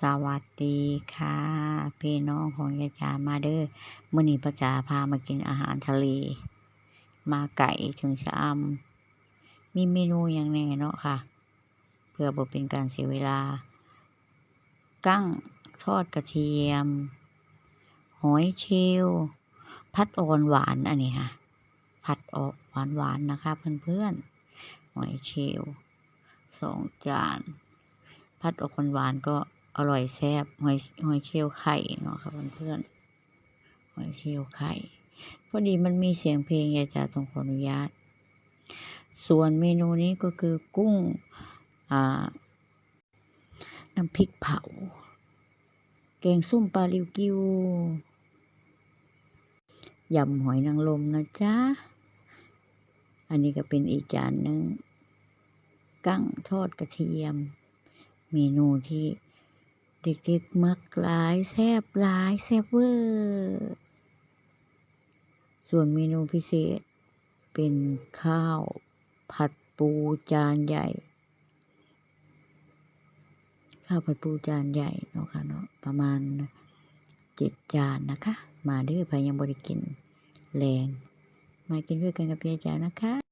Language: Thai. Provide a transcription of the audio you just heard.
สวัสดีค่ะ พี่น้องของยายจ๋ามาเด้อมื้อนี้ป้าจ๋าพามากินอาหารทะเล มาไก่ถึงชะอำมีเมนูอย่างแน่เนาะค่ะ เพื่อบ่เป็นการเสียเวลา กั้งทอดกระเทียม หอยเชลล์ผัดอ่อนหวานอันนี้ค่ะ ผัดออกหวานๆนนะคะ เพื่อนๆหอยเชลล์สองจานผัดออกหวานก็ อร่อยแซ่บหอยหอยเชลล์ไข่เนาะค่ะเพื่อนๆหอยเชลล์ไข่พอดีมันมีเสียงเพลงยายจ๋าต้องขออนุญาต ส่วนเมนูนี้ก็คือกุ้งอ่าน้ำพริกเผา แกงส้มปลาริวกิวยำหอยนางรมนะจ๊ะ อันนี้ก็เป็นอีกจานหนึ่งกั้งทอดกระเทียม เมนูที่ เด็กๆ มักหลายแซบหลายแซบเวอร์ส่วนเมนูพิเศษเป็นข้าว ผัดปูจานใหญ่ ข้าวผัดปูจานใหญ่เนาะค่ะเนาะประมาณเจ็ดจานนะคะ มาด้อใครยังบริกินแรงมากินด้วยกันกับยายจ๋านะคะ